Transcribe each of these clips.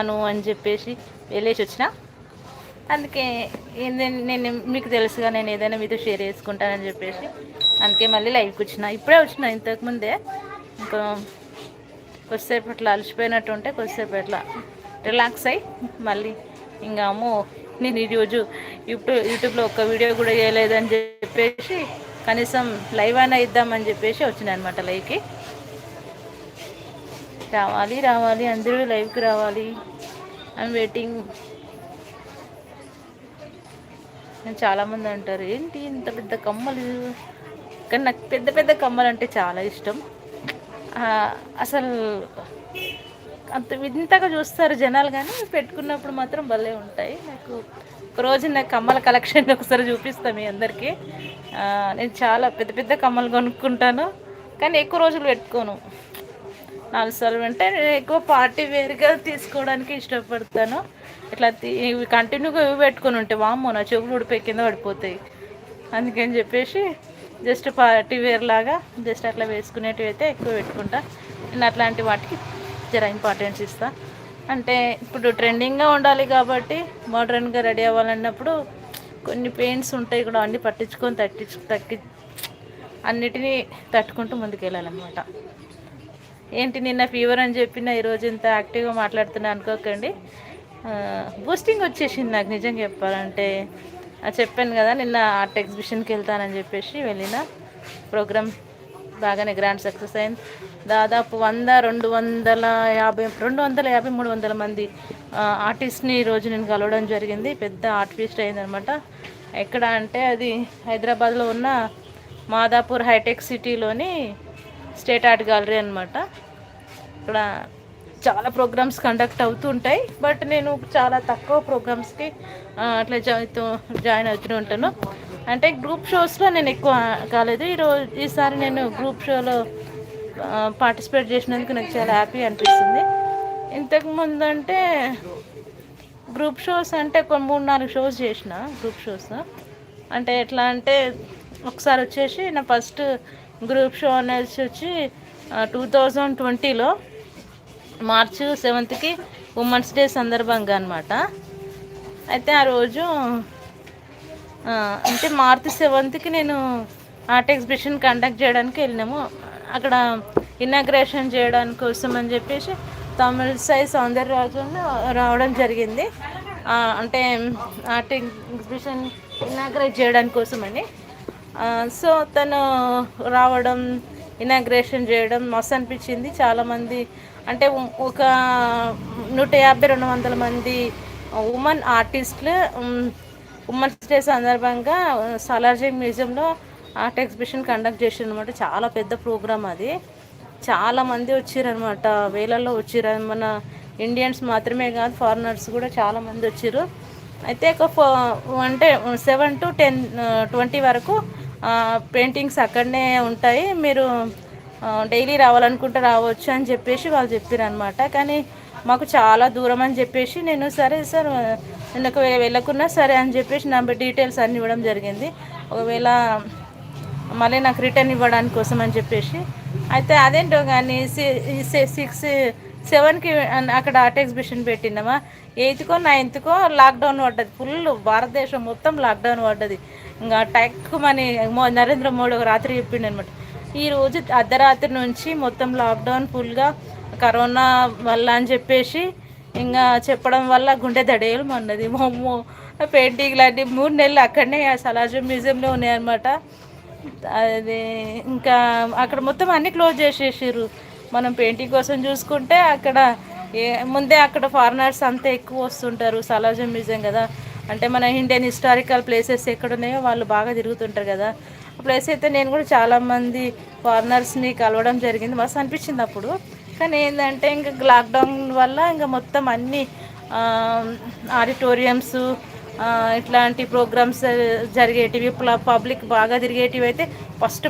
అను అని చెప్పేసి వెళ్ళేసి వచ్చిన. అందుకే నేను మీకు తెలుసుగా నేను ఏదైనా మీతో షేర్ చేసుకుంటానని చెప్పేసి అందుకే మళ్ళీ లైవ్కి వచ్చిన. ఇప్పుడే వచ్చిన ఇంతకుముందే ఇంకా కొద్దిసేపు అట్లా అలసిపోయినట్టు ఉంటే కొద్దిసేపు అట్లా రిలాక్స్ అయ్యి మళ్ళీ ఇంకా అమ్మో నేను ఈరోజు యూట్యూబ్ యూట్యూబ్లో ఒక్క వీడియో కూడా చేయలేదని చెప్పేసి కనీసం లైవ్ అయినా ఇద్దామని చెప్పేసి వచ్చినాయి అనమాట లైవ్కి. రావాలి రావాలి అందరూ లైవ్కి రావాలి. ఐమ్ వెయిటింగ్ చాలామంది అంటారు ఏంటి ఇంత పెద్ద కమ్మలు? కానీ నాకు పెద్ద పెద్ద కమ్మలు అంటే చాలా ఇష్టం. అసలు అంత వింతగా చూస్తారు జనాలు కానీ పెట్టుకున్నప్పుడు మాత్రం భలే ఉంటాయి. నాకు ఒకరోజు నాకు కమ్మల కలెక్షన్ ఒకసారి చూపిస్తాను మీ అందరికీ. నేను చాలా పెద్ద పెద్ద కమ్మలు కొనుక్కుంటాను కానీ ఎక్కువ రోజులు పెట్టుకోను. నాలుగు సార్లు అంటే నేను ఎక్కువ పార్టీ వేర్గా తీసుకోవడానికి ఇష్టపడతాను. ఇట్లా ఇవి కంటిన్యూగా ఇవి పెట్టుకొని ఉంటే వామ్మో నా చెవులు ఉడిపోయి కింద పడిపోతాయి. అందుకని చెప్పేసి జస్ట్ పార్టీ వేర్ లాగా జస్ట్ అట్లా వేసుకునేటివి అయితే ఎక్కువ పెట్టుకుంటా. నేను అట్లాంటి వాటికి జర ఇంపార్టెన్స్ ఇస్తా. అంటే ఇప్పుడు ట్రెండింగ్గా ఉండాలి కాబట్టి మోడర్న్గా రెడీ అవ్వాలన్నప్పుడు కొన్ని పెయిన్స్ ఉంటాయి కూడా అన్నీ పట్టించుకొని తట్టించు తగ్గి అన్నిటినీ తట్టుకుంటూ ముందుకెళ్ళాలన్నమాట. ఏంటి నిన్న ఫీవర్ అని చెప్పిన ఈరోజు ఇంత యాక్టివ్గా మాట్లాడుతున్నా అనుకోకండి. బూస్టింగ్ వచ్చేసింది నాకు నిజం చెప్పాలంటే. చెప్పాను కదా నిన్న ఆర్ట్ ఎగ్జిబిషన్కి వెళ్తానని చెప్పేసి వెళ్ళిన. ప్రోగ్రామ్ బాగానే గ్రాండ్ సక్సెస్ అయింది. దాదాపు వంద రెండు వందల యాభై రెండు వందల యాభై మూడు వందల మంది ఆర్టిస్ట్ని ఈరోజు నేను కలవడం జరిగింది. పెద్ద ఆర్టిస్ట్ అయిందనమాట ఎక్కడ అంటే అది హైదరాబాద్లో ఉన్న మాదాపూర్ హైటెక్ సిటీలోని స్టేట్ ఆర్ట్ గ్యాలరీ అనమాట ఇక్కడ చాలా ప్రోగ్రామ్స్ కండక్ట్ అవుతుంటాయి బట్ నేను చాలా తక్కువ ప్రోగ్రామ్స్కి అట్లా జాయిన్ అవుతూ ఉంటాను. అంటే గ్రూప్ షోస్లో నేను ఎక్కువ కాలేదు. ఈరోజు ఈసారి నేను గ్రూప్ షోలో పార్టిసిపేట్ చేసినందుకు నాకు చాలా హ్యాపీ అనిపిస్తుంది. ఇంతకు ముందు అంటే గ్రూప్ షోస్ అంటే ఒక మూడు నాలుగు షోస్ చేసిన గ్రూప్ షోస్. అంటే ఎట్లా అంటే ఒకసారి వచ్చేసి నా ఫస్ట్ గ్రూప్ షో అనేసి వచ్చి టూ థౌజండ్ ట్వంటీలో మార్చ్ సెవెంత్కి ఉమెన్స్ డే సందర్భంగా అనమాట అయితే ఆ రోజు అంటే మార్చ్ సెవెంత్కి నేను ఆర్ట్ ఎగ్జిబిషన్ కండక్ట్ చేయడానికి వెళ్ళినాము. అక్కడ ఇనాగ్రేషన్ చేయడానికి కోసం అని చెప్పేసి తమిళ సాయి సౌందర్యరాజన్ రావడం జరిగింది. అంటే ఆర్ట్ ఎగ్జిబిషన్ ఇనాగ్రేట్ చేయడానికి కోసమని. సో తను రావడం ఇనాగ్రేషన్ చేయడం మస్తు అనిపించింది. చాలామంది అంటే ఒక నూట యాభై రెండు వందల మంది ఉమెన్ ఆర్టిస్టులు ఉమెన్స్ డే సందర్భంగా సాలార్జీ మ్యూజియంలో ఆర్ట్ ఎగ్జిబిషన్ కండక్ట్ చేసారు అనమాట చాలా పెద్ద ప్రోగ్రామ్ అది. చాలామంది వచ్చారనమాట వేలల్లో వచ్చారు మన ఇండియన్స్ మాత్రమే కాదు ఫారినర్స్ కూడా చాలామంది వచ్చారు అయితే ఒక అంటే సెవెన్ టు టెన్ ట్వంటీ వరకు పెయింటింగ్స్ అక్కడనే ఉంటాయి. మీరు డైలీ రావాలనుకుంటే రావచ్చు అని చెప్పేసి వాళ్ళు చెప్పారు అనమాట కానీ మాకు చాలా దూరం అని చెప్పేసి నేను సరే సార్ నేను ఒకవేళ వెళ్ళకున్నా సరే అని చెప్పేసి నా డీటెయిల్స్ అన్నీ ఇవ్వడం జరిగింది. ఒకవేళ మళ్ళీ నాకు రిటర్న్ ఇవ్వడానికి కోసం అని చెప్పేసి. అయితే అదేంటో కానీ సిక్స్ సెవెన్కి అక్కడ ఆర్ట్ ఎగ్జిబిషన్ పెట్టినామా ఎయిత్కో నైన్త్కో లాక్డౌన్ పడ్డది. ఫుల్ భారతదేశం మొత్తం లాక్డౌన్ పడ్డది. ఇంకా టెక్ మనీ నరేంద్ర మోడీ ఒక రాత్రి చెప్పిండు అనమాట ఈరోజు అర్ధరాత్రి నుంచి మొత్తం లాక్డౌన్ ఫుల్గా కరోనా వల్ల అని చెప్పేసి ఇంకా చెప్పడం వల్ల గుండె దడేలు మొన్నది. మొమ్మ పెయింటింగ్ లాంటివి మూడు నెలలు అక్కడనే సలాజం మ్యూజియంలో ఉన్నాయన్నమాట అది ఇంకా అక్కడ మొత్తం అన్నీ క్లోజ్ చేసేసారు మనం పెయింటింగ్ కోసం చూసుకుంటే అక్కడ ఏ ముందే అక్కడ ఫారినర్స్ అంతా ఎక్కువ వస్తుంటారు సలాజం మ్యూజియం కదా. అంటే మన ఇండియన్ హిస్టారికల్ ప్లేసెస్ ఎక్కడ ఉన్నాయో వాళ్ళు బాగా తిరుగుతుంటారు కదా. ప్లేస్ అయితే నేను కూడా చాలామంది ఫారినర్స్ని కలవడం జరిగింది. మస్తు అనిపించింది అప్పుడు. కానీ ఏంటంటే ఇంకా లాక్డౌన్ వల్ల ఇంకా మొత్తం అన్ని ఆడిటోరియంస్ ఇట్లాంటి ప్రోగ్రామ్స్ జరిగేటివి పబ్లిక్ బాగా తిరిగేటివి అయితే ఫస్ట్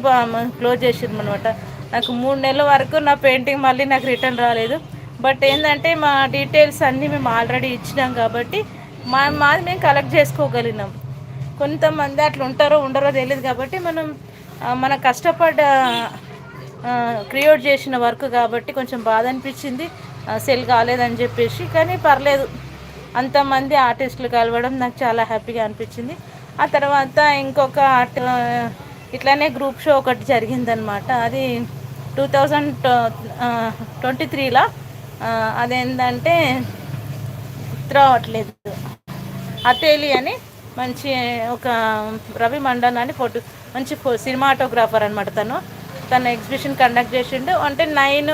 క్లోజ్ చేసింది అనమాట నాకు మూడు నెలల వరకు నా పెయింటింగ్ మళ్ళీ నాకు రిటర్న్ రాలేదు. బట్ ఏంటంటే మా డీటెయిల్స్ అన్నీ మేము ఆల్రెడీ ఇచ్చినాం కాబట్టి మా మాది మేము కలెక్ట్ చేసుకోగలిగినాం. కొంతమంది అట్లా ఉంటారో ఉండరో తెలియదు కాబట్టి మనం మన కష్టపడ్డ క్రియేట్ చేసిన వర్క్ కాబట్టి కొంచెం బాధ అనిపించింది. సెల్ కాలేదని చెప్పేసి కానీ పర్లేదు. అంతమంది ఆర్టిస్టులు కలవడం నాకు చాలా హ్యాపీగా అనిపించింది. ఆ తర్వాత ఇంకొక ఆర్ట్ ఇట్లానే గ్రూప్ షో ఒకటి జరిగిందనమాట అది టూ థౌజండ్ ట్వంటీ త్రీలో అదేంటంటే రావట్లేదు అతేలి అని మంచి ఒక రవి మండన్ అని ఫోటో మంచి సినిమాటోగ్రాఫర్ అనమాట తను. తను ఎగ్జిబిషన్ కండక్ట్ చేసిండు. అంటే నైన్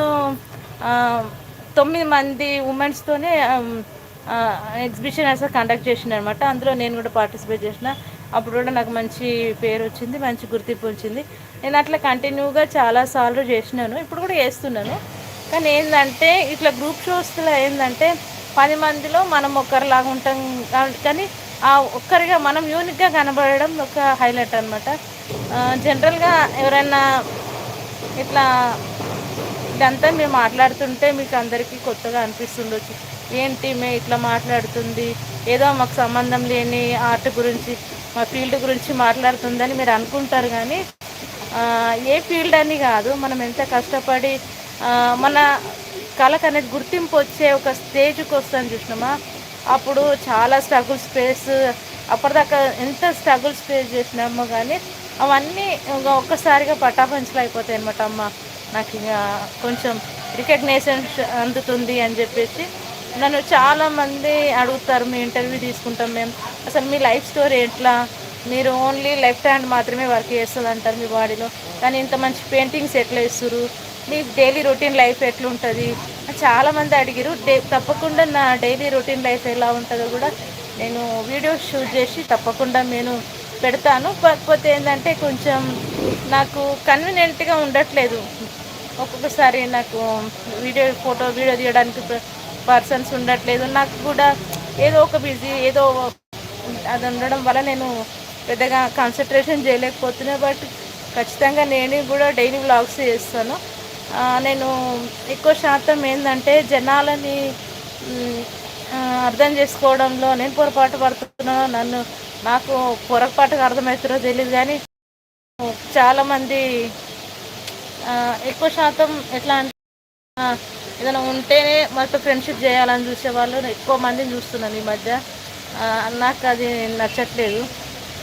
తొమ్మిది మంది ఉమెన్స్తోనే ఎగ్జిబిషన్ అసలు కండక్ట్ చేసిండు అనమాట అందులో నేను కూడా పార్టిసిపేట్ చేసిన. అప్పుడు కూడా నాకు మంచి పేరు వచ్చింది మంచి గుర్తింపు వచ్చింది. నేను అట్లా కంటిన్యూగా చాలాసార్లు చేసినాను. ఇప్పుడు కూడా చేస్తున్నాను. కానీ ఏంటంటే ఇట్లా గ్రూప్ షోస్లో ఏంటంటే పది మందిలో మనం ఒకరిలాగా ఉంటాం. కానీ ఆ ఒక్కరిగా మనం యూనిక్గా కనబడడం ఒక హైలైట్ అనమాట జనరల్గా ఎవరైనా ఇట్లా ఇదంతా మేము మాట్లాడుతుంటే మీకు అందరికీ కొత్తగా అనిపిస్తుండొచ్చు. ఏంటి మే ఇట్లా మాట్లాడుతుంది? ఏదో మాకు సంబంధం లేని ఆర్ట్ గురించి మా ఫీల్డ్ గురించి మాట్లాడుతుందని మీరు అనుకుంటారు కానీ ఏ ఫీల్డ్ అని కాదు. మనం ఎంత కష్టపడి మన కళకు అనేది గుర్తింపు వచ్చే ఒక స్టేజ్కి వస్తాను చూసినామా అప్పుడు చాలా స్ట్రగుల్స్ ఫేస్ అప్పటిదాకా ఎంత స్ట్రగుల్స్ ఫేస్ చేసినామో కానీ అవన్నీ ఒక్కసారిగా పటాపంచలు అయిపోతాయి అనమాట అమ్మ. నాకు ఇంకా కొంచెం రికగ్నేషన్ అందుతుంది అని చెప్పేసి నన్ను చాలామంది అడుగుతారు మీ ఇంటర్వ్యూ తీసుకుంటాం మేము అసలు మీ లైఫ్ స్టోరీ ఎట్లా? మీరు ఓన్లీ లెఫ్ట్ హ్యాండ్ మాత్రమే వర్క్ చేస్తుంది అంటారు మీ బాడీలో. కానీ ఇంత మంచి పెయింటింగ్స్ ఎట్లా ఇస్తారు మీ డైలీ రొటీన్ లైఫ్ ఎట్లుంటుంది? చాలామంది అడిగారు డే తప్పకుండా నా డైలీ రొటీన్ లైఫ్ ఎలా ఉంటుందో కూడా నేను వీడియో షూట్ చేసి తప్పకుండా నేను పెడతాను. కాకపోతే ఏంటంటే కొంచెం నాకు కన్వీనియంట్గా ఉండట్లేదు. ఒక్కొక్కసారి నాకు వీడియో ఫోటో వీడియో తీయడానికి పర్సన్స్ ఉండట్లేదు. నాకు కూడా ఏదో ఒక బిజీ ఏదో అది ఉండడం వల్ల నేను పెద్దగా కాన్సన్ట్రేషన్ చేయలేకపోతున్నా. బట్ ఖచ్చితంగా నేను కూడా డైలీ వ్లాగ్స్ చేస్తాను. నేను ఎక్కువ శాతం ఏంటంటే జనాలని అర్థం చేసుకోవడంలో నేను పొరపాటు పడుతున్నాను నన్ను నాకు పొరపాటుగా అర్థమవుతుందో తెలియదు కానీ చాలామంది ఎక్కువ శాతం ఎట్లా అంటే ఏదైనా ఉంటేనే మనతో ఫ్రెండ్షిప్ చేయాలని చూసేవాళ్ళు ఎక్కువ మందిని చూస్తున్నాను ఈ మధ్య. నాకు అది నచ్చట్లేదు.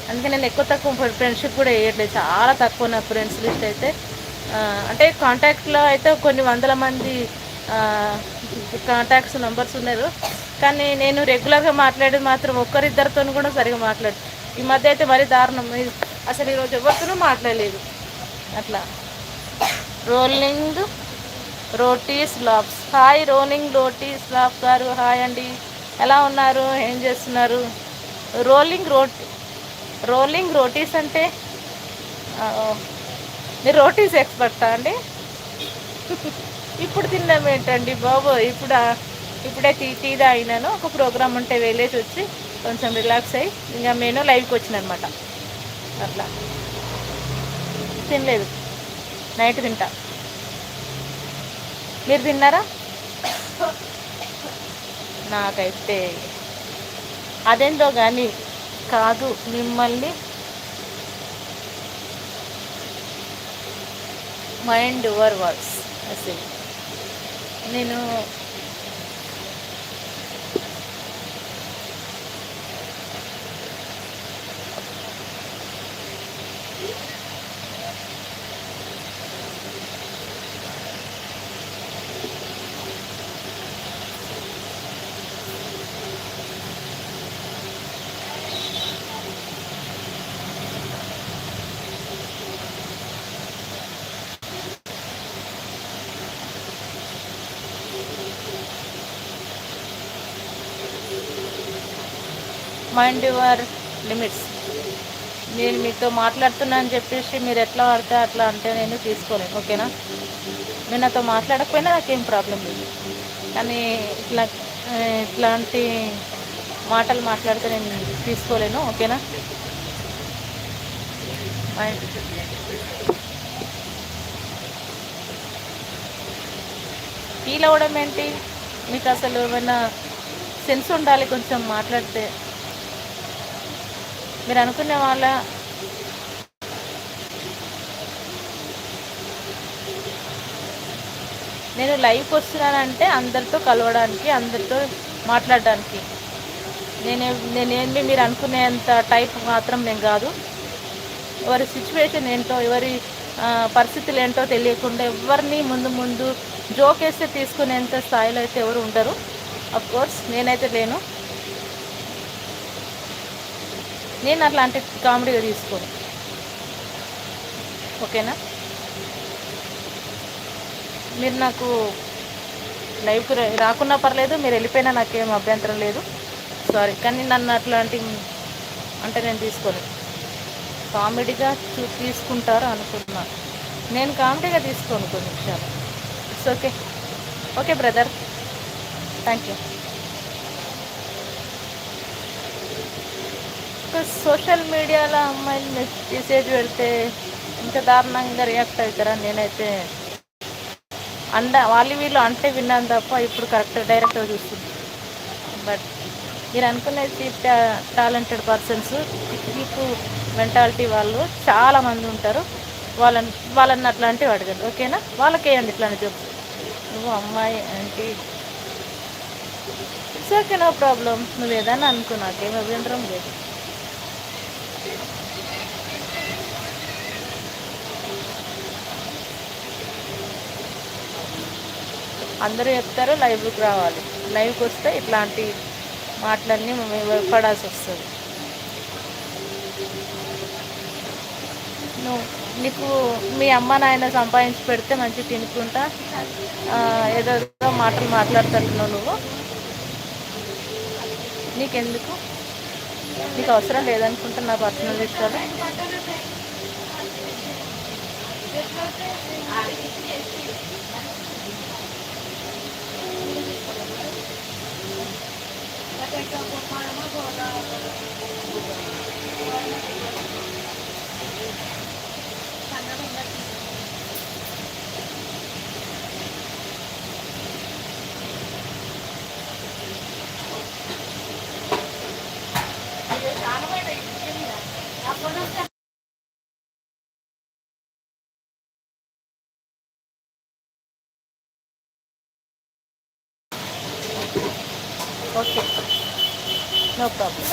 అందుకే నేను ఎక్కువ తక్కువ ఫ్రెండ్షిప్ కూడా వేయట్లేదు. చాలా తక్కువ నా ఫ్రెండ్స్ లిస్ట్ అయితే. అంటే కాంటాక్ట్లో అయితే కొన్ని వందల మంది కాంటాక్ట్స్ నెంబర్స్ ఉన్నారు. కానీ నేను రెగ్యులర్గా మాట్లాడేది మాత్రం ఒక్కరిద్దరితో కూడా సరిగా మాట్లాడు ఈ మధ్య అయితే మరీ దారుణం. అసలు ఈరోజు ఎవరితోనూ మాట్లాడలేదు. అట్లా. Rolling rotis labs. Hi rolling rotis lab గారు హాయ్ అండి. ఎలా ఉన్నారు? ఏం చేస్తున్నారు? రోలింగ్ రోటీ రోలింగ్ రోటీస్ అంటే మీరు రోటీస్ ఎక్స్పర్టా అండి? ఇప్పుడు తిన్నాం ఏంటండి బాబు? ఇప్పుడు ఇప్పుడే టీ టీ తాగినాను. ఒక ప్రోగ్రామ్ ఉంటే వెళ్ళేసి వచ్చి కొంచెం రిలాక్స్ అయ్యి ఇంకా నేను లైవ్కి వచ్చిన అనమాట అట్లా. తినలేదు. నైట్ తింటా. మీరు తిన్నారా? నాకైతే అదేందో కానీ కాదు. మిమ్మల్ని మైండ్ యువర్ వర్డ్స్ అసలు నేను మైండ్ యువర్ లిమిట్స్ నేను మీతో మాట్లాడుతున్నా అని చెప్పేసి మీరు ఎట్లా ఆడితే అట్లా అంటే నేను తీసుకోలేను ఓకేనా? నేను నాతో మాట్లాడకపోయినా నాకేం ప్రాబ్లం లేదు. కానీ ఇట్లా ఇట్లాంటి మాటలు మాట్లాడితే నేను తీసుకోలేను ఓకేనా? ఫీల్ అవ్వడం ఏంటి? మీకు అసలు ఏమైనా సెన్స్ ఉండాలి కొంచెం మాట్లాడితే? మీరు అనుకునే వాళ్ళ నేను లైవ్కి వస్తున్నానంటే అందరితో కలవడానికి అందరితో మాట్లాడడానికి. నేనే నేనేమి మీరు అనుకునేంత టైప్ మాత్రం నేను కాదు. ఎవరి సిచ్యువేషన్ ఏంటో ఎవరి పరిస్థితులు ఏంటో తెలియకుండా ఎవరిని ముందు ముందు జోకేస్తే తీసుకునేంత స్థాయిలో అయితే ఎవరు ఉండరు. కోర్స్ నేనైతే లేను. నేను అట్లాంటి కామెడీగా తీసుకోను. ఓకేనా? మీరు నాకు లైవ్కి రాకున్నా పర్లేదు మీరు వెళ్ళిపోయినా నాకేం అభ్యంతరం లేదు. సారీ కానీ నన్ను అట్లాంటి అంటే నేను తీసుకోను. కామెడీగా చూ తీసుకుంటారు అనుకుంటున్నాను నేను కామెడీగా తీసుకోను కొన్ని విషయాలు it's okay okay brother thank you social మీడియాలో అమ్మాయిలు మెసేజ్ పెడితే ఇంకా దారుణంగా రియాక్ట్ అవుతారా? నేనైతే అంద వాళ్ళు వీళ్ళు అంటే విన్నాను తప్ప ఇప్పుడు కరెక్ట్ డైరెక్ట్గా చూస్తుంది బట్ మీరు అనుకునేది టాలెంటెడ్ పర్సన్స్ మీకు మెంటాలిటీ వాళ్ళు చాలామంది ఉంటారు. వాళ్ళని వాళ్ళని అట్లాంటివి అడగండి ఓకేనా? వాళ్ళకేయండి ఇట్లాంటి జోక్స్. నువ్వు అమ్మాయి అంటే ఇట్స్ ఓకే నో ప్రాబ్లం. నువ్వు ఏదైనా అనుకో నాకేం అభ్యంతరం లేదు. అందరూ చెప్తారు లైవ్కి రావాలి. లైవ్కి వస్తే ఇట్లాంటి మాటలన్నీ మేము పడాల్సి వస్తుంది. నువ్వు నీకు మీ అమ్మ నాయన సంపాదించి పెడితే మంచి తినుకుంటా ఏదో మాటలు మాట్లాడుతున్నావు నువ్వు. నీకెందుకు? నీకు అవసరం లేదనుకుంటా నా పర్సనల్ విషయాలు. ఓకే నో ప్రాబ్లం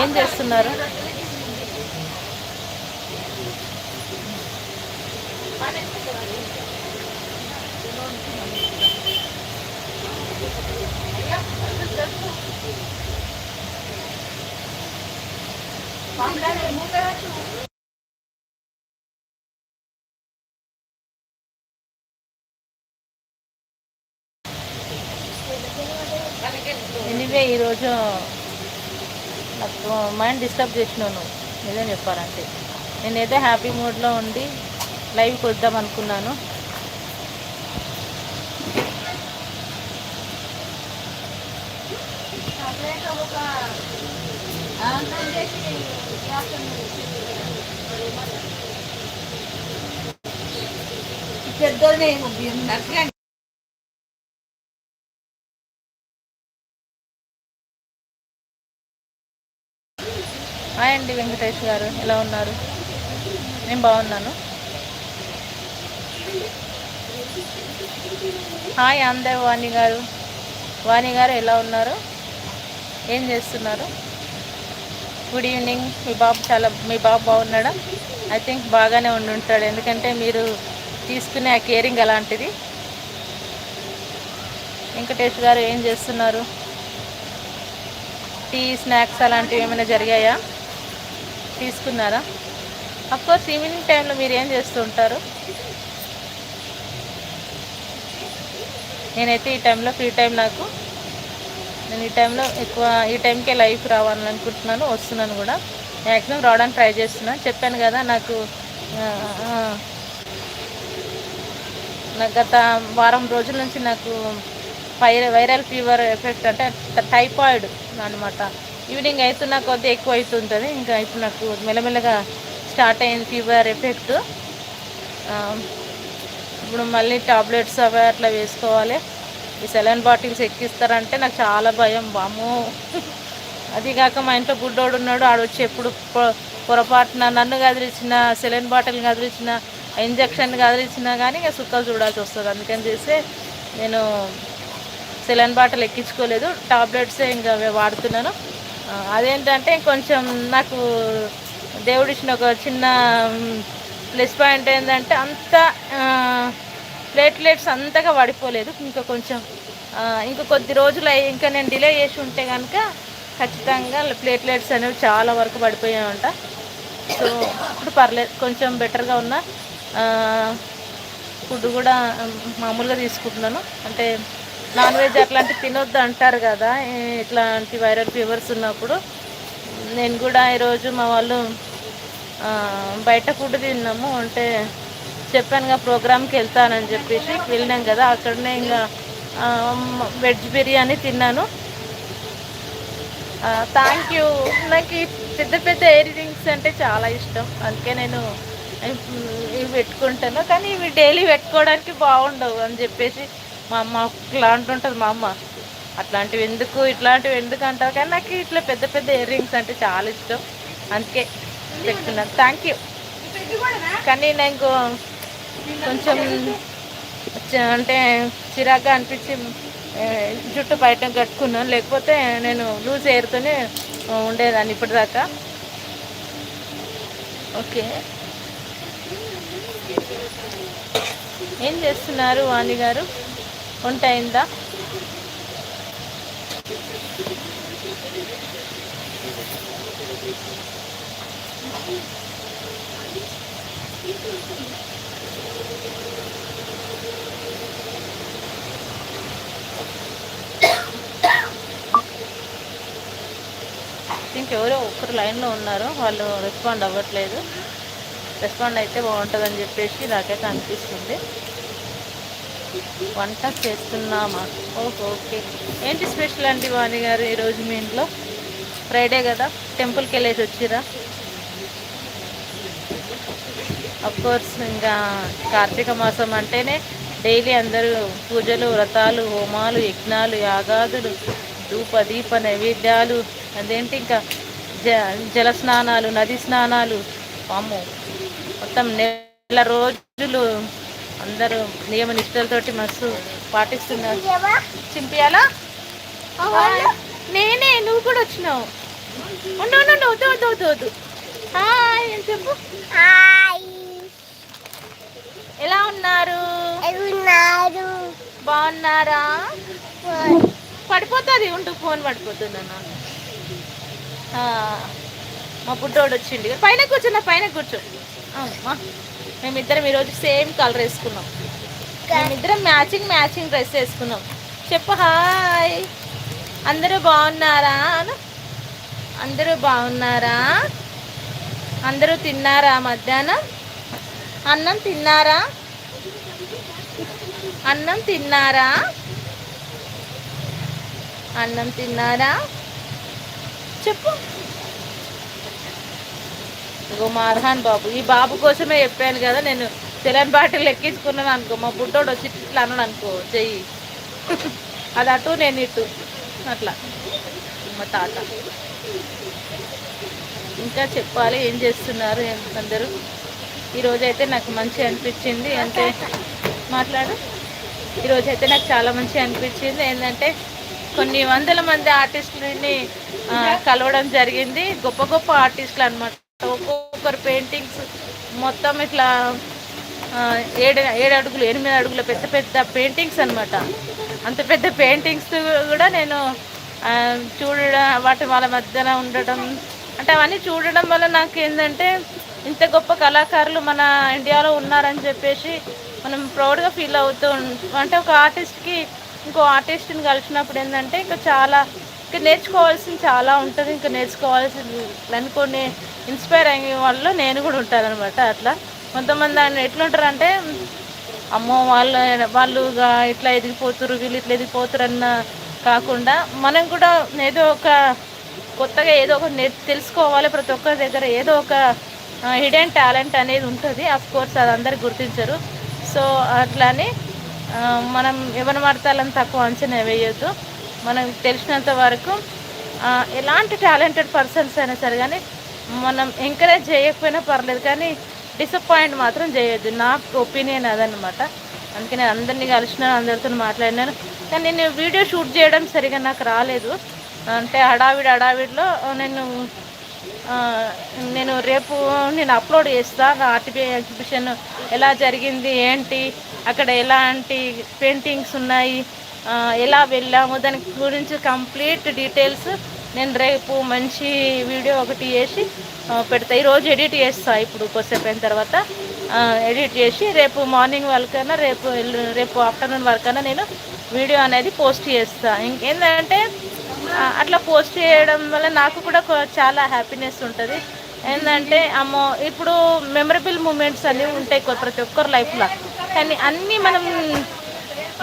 ఏం చేస్తున్నారు ఎనివే ఈరోజు నాకు మైండ్ డిస్టర్బ్ చేసినాను. నిజం చెప్పాలంటే. నేనైతే హ్యాపీ మూడ్లో ఉండి లైవ్కి వద్దాం అనుకున్నాను. పెద్దోనే హాయ్ అండి వెంకటేష్ గారు. ఎలా ఉన్నారు? నేను బాగున్నాను. హాయ్ అందే వాణి గారు. వాణి గారు ఎలా ఉన్నారు? ఏం చేస్తున్నారు? Good evening. మీ బాబు చాలా మీ బాబు బాగున్నాడా? ఐ థింక్ బాగానే ఉండి ఉంటాడు ఎందుకంటే మీరు తీసుకునే ఆ కేరింగ్ అలాంటిది. వెంకటేష్ గారు ఏం చేస్తున్నారు? టీ స్నాక్స్ అలాంటివి ఏమైనా జరిగాయా? తీసుకున్నారా? అఫ్కోర్స్ ఈవినింగ్ టైంలో మీరు ఏం చేస్తూ ఉంటారు? నేనైతే ఈ టైంలో ఫ్రీ టైం నాకు. నేను ఈ టైంలో ఎక్కువ ఈ టైంకే లైఫ్ రావాలని అనుకుంటున్నాను వస్తున్నాను కూడా. మ్యాక్సిమం రావడానికి ట్రై చేస్తున్నాను చెప్పాను కదా నాకు నాకు గత వారం రోజుల నుంచి నాకు వైర వైరల్ ఫీవర్ ఎఫెక్ట్ అంటే టైఫాయిడ్ అనమాట ఈవినింగ్ అవుతున్న కొద్ది ఎక్కువ అవుతుంటుంది ఇంకా ఇప్పుడు నాకు మెల్లమెల్లగా స్టార్ట్ అయింది ఫీవర్ ఎఫెక్ట్. ఇప్పుడు మళ్ళీ టాబ్లెట్స్ అవి అట్లా వేసుకోవాలి. ఈ సెలైన్ బాటిల్స్ ఎక్కిస్తారంటే నాకు చాలా భయం బాము అది కాక మా ఇంట్లో గుడ్డోడు ఉన్నాడు ఆడు వచ్చి ఎప్పుడు పొరపాటున నన్ను కదిలించిన సెలైన్ బాటిల్ కదిలించిన ఇంజక్షన్ కదిలిచ్చినా కానీ ఇక సుక్కలు చూడాల్సి వస్తుంది. అందుకని చేసి నేను సెలన్ బాటిల్ ఎక్కించుకోలేదు. టాబ్లెట్సే ఇంకా వాడుతున్నాను. అదేంటంటే కొంచెం నాకు దేవుడిచ్చిన ఒక చిన్న ప్లస్ పాయింట్ ఏంటంటే అంత ప్లేట్లెట్స్ అంతగా పడిపోలేదు. ఇంకా కొంచెం ఇంకా కొద్ది రోజులు ఇంకా నేను డిలే చేసి ఉంటే కనుక ఖచ్చితంగా ప్లేట్లెట్స్ అనేవి చాలా వరకు పడిపోయాయంట. సో ఇప్పుడు పర్లేదు కొంచెం బెటర్గా ఉన్న ఫుడ్ కూడా మామూలుగా తీసుకుంటున్నాను. అంటే నాన్ వెజ్ అట్లాంటివి తినొద్దు అంటారు కదా ఇట్లాంటి వైరల్ ఫీవర్స్ ఉన్నప్పుడు. నేను కూడా ఈరోజు మా వాళ్ళు బయట ఫుడ్ తిన్నాము అంటే చెప్పానుగా ప్రోగ్రామ్కి వెళ్తానని చెప్పేసి వెళ్ళినాం కదా అక్కడనే ఇంకా వెజ్ బిర్యానీ తిన్నాను. థ్యాంక్ యూ నాకు పెద్ద పెద్ద ఎయిర్ రింగ్స్ అంటే చాలా ఇష్టం. అందుకే నేను ఇవి ఇవి పెట్టుకుంటాను. కానీ ఇవి డైలీ పెట్టుకోవడానికి బాగుండవు అని చెప్పేసి మా అమ్మ ఇట్లా అంటుంటుంది మా అమ్మ అట్లాంటివి ఎందుకు ఇట్లాంటివి ఎందుకు అంటారు కానీ నాకు ఇట్లా పెద్ద పెద్ద ఇయర్ రింగ్స్ అంటే చాలా ఇష్టం. అందుకే పెట్టుకున్నాను. థ్యాంక్ యూ కానీ నాకు కొంచెం అంటే చిరాగ్గా అనిపించి జుట్టు బయట కట్టుకున్నాను లేకపోతే నేను లూజ్ ఎయిర్తోనే ఉండేదాన్ని ఇప్పటిదాకా. ఓకే. ఏం చేస్తున్నారు వాణి గారు? వంట అయిందా? ఇంకెవరో ఒక్కరు లైన్లో ఉన్నారు వాళ్ళు రెస్పాండ్ అవ్వట్లేదు. రెస్పాండ్ అయితే బాగుంటుందని చెప్పేసి నాకైతే అనిపిస్తుంది. వంట చేస్తున్నామా? Okay okay. ఏంటి స్పెషల్ అండి వాణి గారు ఈరోజు మీ ఇంట్లో? ఫ్రైడే కదా టెంపుల్కి వెళ్ళేసి వచ్చిరా? కోర్స్ ఇంకా కార్తీక మాసం అంటేనే డైలీ అందరూ పూజలు వ్రతాలు హోమాలు యజ్ఞాలు యాగాదులు ధూప దీప నైవేద్యాలు అదేంటి ఇంకా జ జల స్నానాలు నది స్నానాలు పాము మొత్తం నెల రోజులు అందరూ నియమ నిష్టలతోటి మస్తు పాటిస్తున్నారు. చింపియాలా? నేనే నువ్వు కూడా వచ్చినావు. ఉండు ఉండు ఉండు, వద్దు వద్దు వద్దు వద్దు. చెప్పు. ఎలా ఉన్నారు? బాగున్నారా? పడిపోతుంది ఉంటూ ఫోన్ పడిపోతుంది అన్న. మా బుడ్డోడు వచ్చిండు. పైన కూర్చో నా పైన కూర్చో. అమ్మా మేమిద్దరం ఈరోజు సేమ్ కలర్ వేసుకున్నాం. మేమిద్దరం మ్యాచింగ్ మ్యాచింగ్ డ్రెస్ వేసుకున్నాం. చెప్పు హాయ్. అందరూ బాగున్నారా? అందరూ బాగున్నారా? అందరూ తిన్నారా మధ్యాహ్నం? అన్నం తిన్నారా? అన్నం తిన్నారా? అన్నం తిన్నారా? చెప్పు. ఇగో మా అర్హాన్ బాబు ఈ బాబు కోసమే చెప్పాను కదా నేను తెలని బాటిల్ ఎక్కించుకున్నాను అనుకో మా బుడ్డోడు వచ్చి ఇట్లా అన్నాడు అనుకో చెయ్యి. అది అటు నేను ఇటు. అట్లా. మా తాత. ఇంకా చెప్పాలి ఏం చేస్తున్నారు అందరూ? ఈరోజు అయితే నాకు మంచి అనిపించింది అంటే మాట్లాడు. ఈరోజు అయితే నాకు చాలా మంచి అనిపించింది ఏంటంటే కొన్ని వందల మంది ఆర్టిస్టులని కలవడం జరిగింది. గొప్ప గొప్ప ఆర్టిస్టులు అనమాట ఒక్కొక్కరు పెయింటింగ్స్ మొత్తం ఇట్లా ఏడు ఏడు అడుగులు ఎనిమిది అడుగుల పెద్ద పెద్ద పెయింటింగ్స్ అనమాట అంత పెద్ద పెయింటింగ్స్ కూడా నేను చూడడం వాటి వాళ్ళ మధ్యన ఉండడం. అంటే అవన్నీ చూడడం వల్ల నాకు ఏంటంటే ఇంత గొప్ప కళాకారులు మన ఇండియాలో ఉన్నారని చెప్పేసి మనం ప్రౌడ్గా ఫీల్ అవుతూ అంటే ఒక ఆర్టిస్ట్కి ఇంకో ఆర్టిస్ట్ని కలిసినప్పుడు ఏంటంటే ఇంకా చాలా ఇంకా నేర్చుకోవాల్సింది చాలా ఉంటుంది. ఇంకా నేర్చుకోవాల్సింది కొన్ని ఇన్స్పైర్ అయ్యే వాళ్ళు నేను కూడా ఉంటాను అనమాట అట్లా. కొంతమంది ఆయన ఎట్లుంటారంటే అమ్మో వాళ్ళ వాళ్ళుగా ఇట్లా ఎదిగిపోతురు వీళ్ళు ఇట్లా ఎదిగిపోతురు అన్న కాకుండా మనం కూడా ఏదో ఒక కొత్తగా ఏదో ఒక నేర్ తెలుసుకోవాలి ప్రతి ఒక్కరి దగ్గర. ఏదో ఒక హిడెన్ టాలెంట్ అనేది ఉంటుంది. అఫ్ కోర్స్ అది అందరు గుర్తించరు. సో అట్లానే మనం ఎవరిని వాడతాలని తక్కువ అంచనా వేయొద్దు. మనం తెలిసినంత వరకు ఎలాంటి టాలెంటెడ్ పర్సన్స్ అయినా సరే కానీ మనం ఎంకరేజ్ చేయకపోయినా పర్లేదు కానీ డిసప్పాయింట్ మాత్రం చేయొద్దు. నా ఒపీనియన్ అదనమాట అందుకే నేను అందరినీ కలిసినాను అందరితో మాట్లాడినాను. కానీ నేను వీడియో షూట్ చేయడం సరిగా నాకు రాలేదు. అంటే హడావిడి హడావిడిలో నేను నేను రేపు నేను అప్లోడ్ చేస్తా. ఆర్టిపి ఎగ్జిబిషన్ ఎలా జరిగింది ఏంటి అక్కడ ఎలాంటి పెయింటింగ్స్ ఉన్నాయి ఎలా వెళ్ళాము దాని గురించి కంప్లీట్ డీటెయిల్స్ నేను రేపు మంచి వీడియో ఒకటి చేసి పెడతా. ఈరోజు ఎడిట్ చేస్తా ఇప్పుడు కొద్దిసేపు అయిన తర్వాత. ఎడిట్ చేసి రేపు మార్నింగ్ వరకైనా రేపు రేపు ఆఫ్టర్నూన్ వరకైనా నేను వీడియో అనేది పోస్ట్ చేస్తా. ఇంకేంటంటే అట్లా పోస్ట్ చేయడం వల్ల నాకు కూడా చాలా హ్యాపీనెస్ ఉంటుంది. ఏంటంటే అమ్మో ఇప్పుడు మెమరబుల్ మూమెంట్స్ అనేవి ఉంటాయి ప్రతి ఒక్కరి లైఫ్లో. కానీ అన్నీ మనం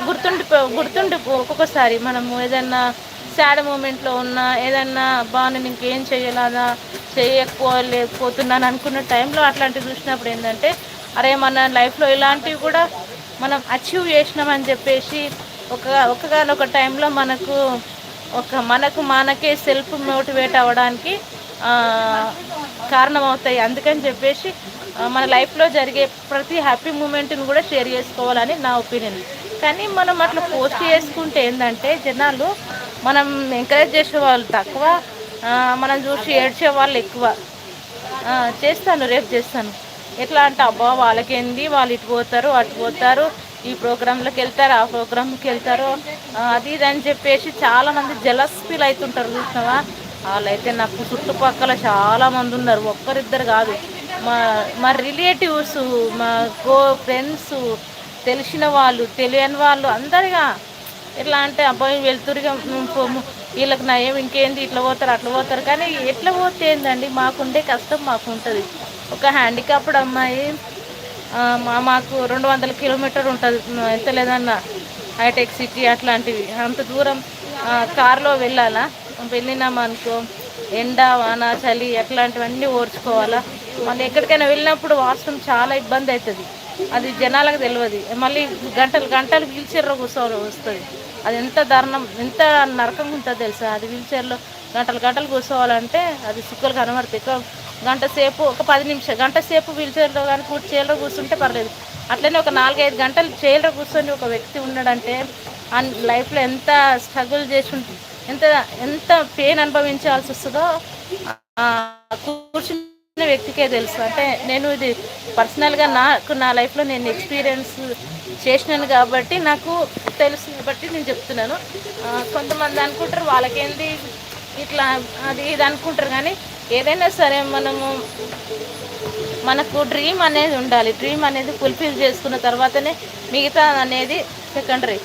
గుర్తుండిపో గుర్తుండిపో ఒక్కొక్కసారి మనము ఏదన్నా సాడ్ మూమెంట్లో ఉన్నా ఏదన్నా బా ఇంకేం చేయలేదా చేయకపోలేకపోతున్నాను అనుకున్న టైంలో అట్లాంటివి చూసినప్పుడు ఏంటంటే అరే మన లైఫ్లో ఇలాంటివి కూడా మనం అచీవ్ చేసినామని చెప్పేసి ఒక ఒకగానొక టైంలో మనకు ఒక మనకు మనకే సెల్ఫ్ మోటివేట్ అవ్వడానికి కారణమవుతాయి. అందుకని చెప్పేసి మన లైఫ్లో జరిగే ప్రతి హ్యాపీ మూమెంట్ని కూడా షేర్ చేసుకోవాలని నా ఒపీనియన్ కానీ మనం అట్లా పోస్ట్ చేసుకుంటే ఏంటంటే జనాలు మనం ఎంకరేజ్ చేసే వాళ్ళు తక్కువ మనం చూసి ఏడ్చే వాళ్ళు ఎక్కువ. చేస్తాను రేపు చేస్తాను. ఎట్లా అంటే అబ్బా వాళ్ళకేంది? వాళ్ళు ఇటు పోతారు అటు పోతారు. ఈ ప్రోగ్రాంలోకి వెళ్తారు ఆ ప్రోగ్రాంకి వెళ్తారు. అది ఇది అని చెప్పేసి చాలామంది జలస్ ఫీల్ అవుతుంటారు చూసినావా? వాళ్ళైతే నాకు చుట్టుపక్కల చాలామంది ఉన్నారు ఒక్కరిద్దరు కాదు. మా మా రిలేటివ్స్ మా గో ఫ్రెండ్స్ తెలిసిన వాళ్ళు తెలియని వాళ్ళు అందరిగా ఎట్లా అంటే అబ్బాయి వెళ్తురుగా వీళ్ళకి నయం ఇంకేంది? ఇట్లా పోతారు అట్లా పోతారు. కానీ ఎట్లా పోతే ఏందండి మాకుండే కష్టం మాకు ఉంటుంది ఒక హ్యాండిక్యాప్డ్ అమ్మాయి మాకు రెండు వందల కిలోమీటర్ ఉంటుంది. ఎంత లేదన్నా హైటెక్ సిటీ అట్లాంటివి. అంత దూరం కారులో వెళ్ళాలా? వెళ్ళినామనుకో ఎండ వాన చలి అట్లాంటివన్నీ ఓర్చుకోవాలా? మళ్ళీ ఎక్కడికైనా వెళ్ళినప్పుడు వాష్రూమ్ చాలా ఇబ్బంది అవుతుంది అది జనాలకు తెలియదు మళ్ళీ గంటలు గంటలు వీల్ చైర్లో కూర్చోవాలి వస్తుంది. అది ఎంత దారుణం ఎంత నరకంగా ఉంటుందో తెలుసా? అది వీల్ చైర్లో గంటలు గంటలు కూర్చోవాలంటే అది సిక్కులు కనబడతాయి ఎక్కువ. గంట సేపు ఒక పది నిమిషం గంట సేపు వీల్ చైర్లో కానీ కూర్చు చైర్లో కూర్చుంటే పర్లేదు. అట్లనే ఒక నాలుగైదు గంటలు చైర్లో కూర్చొని ఒక వ్యక్తి ఉన్నాడంటే ఆ లైఫ్లో ఎంత స్ట్రగుల్ చేసి ఎంత ఎంత పెయిన్ అనుభవించాల్సి వస్తుందో కూర్చున్న వ్యక్తికే తెలుసు. అంటే నేను ఇది పర్సనల్గా నాకు నా లైఫ్లో నేను ఎక్స్పీరియన్స్ చేసినాను కాబట్టి నాకు తెలుసు కాబట్టి నేను చెప్తున్నాను. కొంతమంది అనుకుంటారు వాళ్ళకేంది ఇట్లా అది ఇది అనుకుంటారు కానీ ఏదైనా సరే మనము మనకు డ్రీమ్ అనేది ఉండాలి. డ్రీమ్ అనేది ఫుల్ఫిల్ చేసుకున్న తర్వాతనే మిగతా అనేది సెకండరీ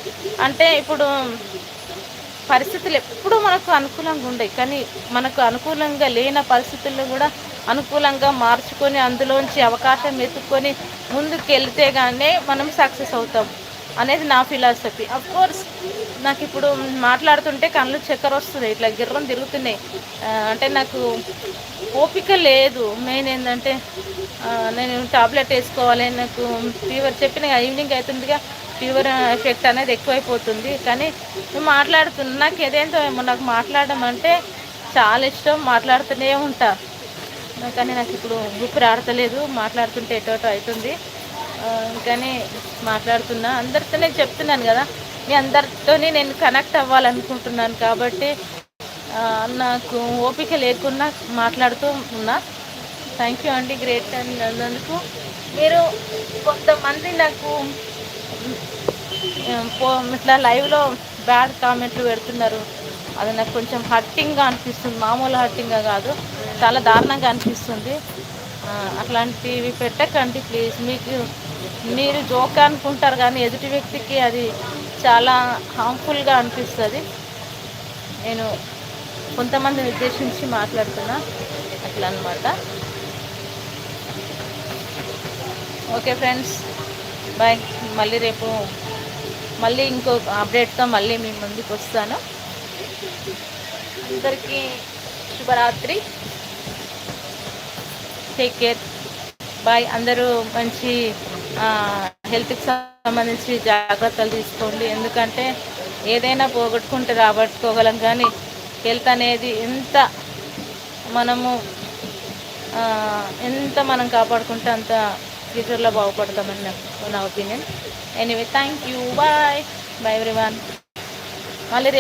అంటే ఇప్పుడు పరిస్థితులు ఎప్పుడూ మనకు అనుకూలంగా ఉండవు కానీ మనకు అనుకూలంగా లేని పరిస్థితుల్లో కూడా అనుకూలంగా మార్చుకొని అందులోంచి అవకాశం వెతుక్కొని ముందుకు వెళ్తే కానీ మనం సక్సెస్ అవుతాం. అనేది నా ఫిలాసఫీ. అఫ్ కోర్స్ నాకు ఇప్పుడు మాట్లాడుతుంటే కళ్ళు చక్కెర వస్తుంది ఇట్లా గిర్రం తిరుగుతున్నాయి. అంటే నాకు ఓపిక లేదు. మెయిన్ ఏంటంటే నేను టాబ్లెట్ వేసుకోవాలి నాకు ఫీవర్ చెప్పిన ఈవినింగ్ అవుతుందిగా ఫీవర్ ఎఫెక్ట్ అనేది ఎక్కువైపోతుంది. కానీ మాట్లాడుతున్నా నాకు ఏదేంటో ఏమో నాకు మాట్లాడడం అంటే చాలా ఇష్టం మాట్లాడుతూనే ఉంటా. కానీ నాకు ఇప్పుడు ఊపిరి రాడతలేదు మాట్లాడుతుంటే ఎటోటో అవుతుంది. ఇంకానే మాట్లాడుతున్నా. అందరితో నేను చెప్తున్నాను కదా మీ అందరితోనే నేను కనెక్ట్ అవ్వాలనుకుంటున్నాను కాబట్టి నాకు ఓపిక లేకుండా మాట్లాడుతూ ఉన్నా. థ్యాంక్ యూ అండి గ్రేట్ అని అన్నందుకు. మీరు కొంతమంది నాకు పో ఇట్లా లైవ్లో బ్యాడ్ కామెంట్లు పెడుతున్నారు. అది నాకు కొంచెం హట్టింగ్గా అనిపిస్తుంది. మామూలు హర్టింగ్గా కాదు చాలా దారుణంగా అనిపిస్తుంది. అట్లాంటివి పెట్టకండి ప్లీజ్ మీకు మీరు జోక్ అనుకుంటారు కానీ ఎదుటి వ్యక్తికి అది చాలా హార్మ్ఫుల్గా అనిపిస్తుంది. నేను కొంతమందిని ఉద్దేశించి మాట్లాడుతున్నా. అట్లా అనమాట ఓకే ఫ్రెండ్స్ బాయ్. మళ్ళీ రేపు మళ్ళీ ఇంకో అప్డేట్తో మళ్ళీ మీ ముందుకు వస్తాను. అందరికీ శుభరాత్రి. టేక్ కేర్ బాయ్ అందరూ మంచి హెల్త్కి సంబంధించి జాగ్రత్తలు తీసుకోండి. ఎందుకంటే ఏదైనా పోగొట్టుకుంటే రాబట్టుకోగలం కానీ హెల్త్ అనేది ఎంత మనము ఎంత మనం కాపాడుకుంటే అంత ఫ్యూచర్లో బాగుపడతామని నా opinion anyway thank you bye bye everyone మళ్ళీ